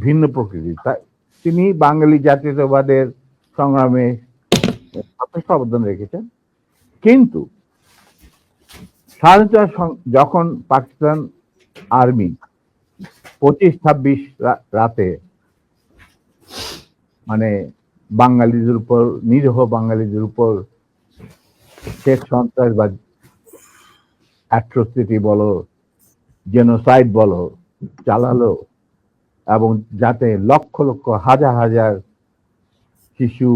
ভিন্ন প্রকৃতি। তা- তিনি বাঙালি জাতীয়তাবাদের সংগ্রামে যথেষ্ট অবদান রেখেছেন। কিন্তু স্বাধীনতা যখন পাকিস্তান আর্মি পঁচিশ ছাব্বিশ রাতে মানে বাঙালিদের উপর, নিরীহ বাঙালিদের উপর শেখ সন্ত্রাস বা অ্যাট্রোসিটি বলো, জেনোসাইড বলো, চালালো এবং যাতে লক্ষ লক্ষ, হাজার হাজার শিশু,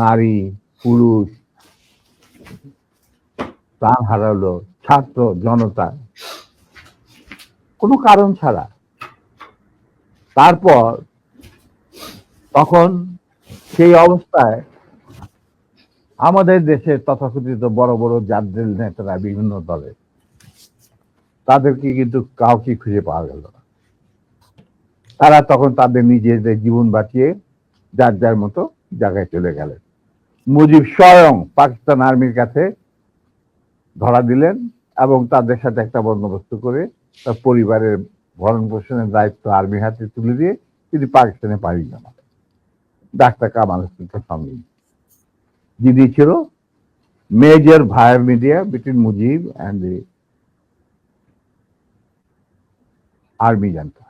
নারী, পুরুষ প্রাণ হারালো, ছাত্র জনতা। কোনো কারণ ছাড়া। তারপর তখন সেই অবস্থায় আমাদের দেশের তথাকথিত বড় বড় জাদ্রেল নেতারা বিভিন্ন দলের তাদেরকে কিন্তু কাউকে খুঁজে পাওয়া গেল না। তারা তখন তাদের নিজেদের জীবন বাঁচিয়ে যার যার মতো জায়গায় চলে গেলেন। মুজিব স্বয়ং পাকিস্তান আর্মির কাছে ধরা দিলেন এবং তাদের সাথে একটা বন্দোবস্ত করে তার পরিবারের ভরণ পোষণের দায়িত্ব আর্মির হাতে তুলে দিয়ে তিনি পাকিস্তানে পাড়ি জমালেন ডাক্তার কামাল হোসেনকে সঙ্গে। যিনি ছিল major via media between Mujib and the army junta.